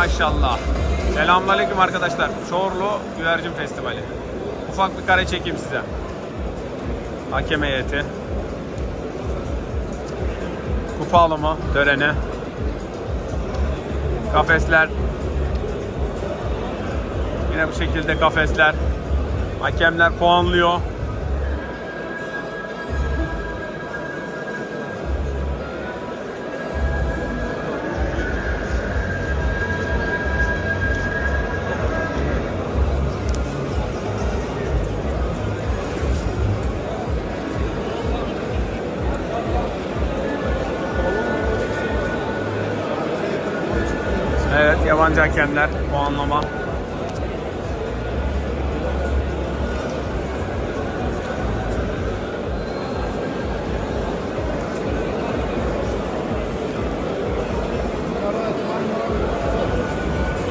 maşallah. Selamünaleyküm arkadaşlar. Çorlu Güvercin Festivali. Ufak bir kare çekeyim size. Hakem heyeti. Kupa alımı töreni. Kafesler. Yine bu şekilde kafesler. Hakemler puanlıyor. Evet, yabancı hakemler puanlama.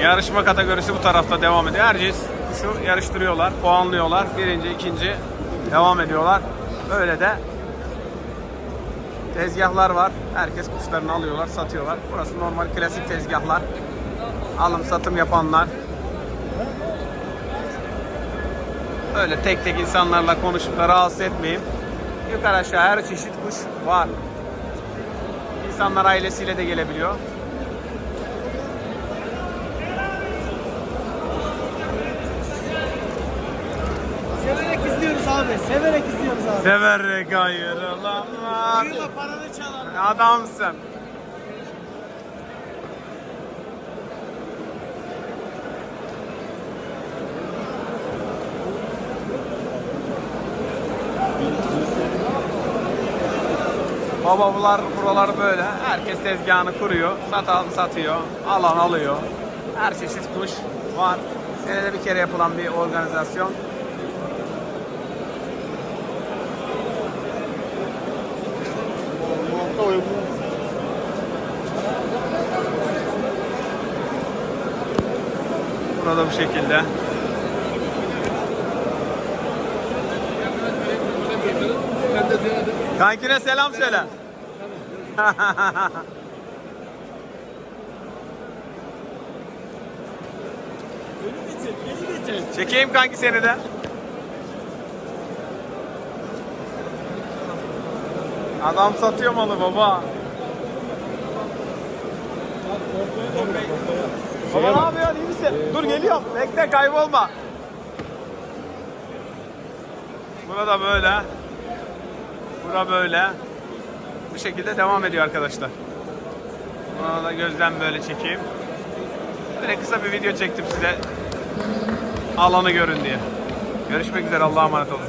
Yarışma kategorisi bu tarafta devam ediyor. Herkes kuşu yarıştırıyorlar, puanlıyorlar. Birinci, ikinci devam ediyorlar. Öyle de tezgahlar var. Herkes kuşlarını alıyorlar, satıyorlar. Burası normal klasik tezgahlar. Alım satım yapanlar. Öyle tek tek insanlarla konuşup da rahatsız etmeyeyim. Yukarı aşağı her çeşit kuş var. İnsanlar ailesiyle de gelebiliyor. Severek izliyoruz abi. Severek izliyoruz abi. Severek paranı çalan. Adamsın. Babalar buralar böyle. Herkes tezgahını kuruyor. Satan satıyor. Alan alıyor. Her çeşit kuş var. Senede bir kere yapılan bir organizasyon. Burada bu şekilde. Kankine selam söyle. Çekeyim kanki seni de. Adam satıyor malı baba. Baba ne yapıyorsun iyi misin? Dur geliyorum. Bekle kaybolma. Burada böyle. Bura böyle. Bu şekilde devam ediyor arkadaşlar. Buna da gözden böyle çekeyim. Böyle kısa bir video çektim size. Alanı görün diye. Görüşmek üzere Allah'a emanet olun.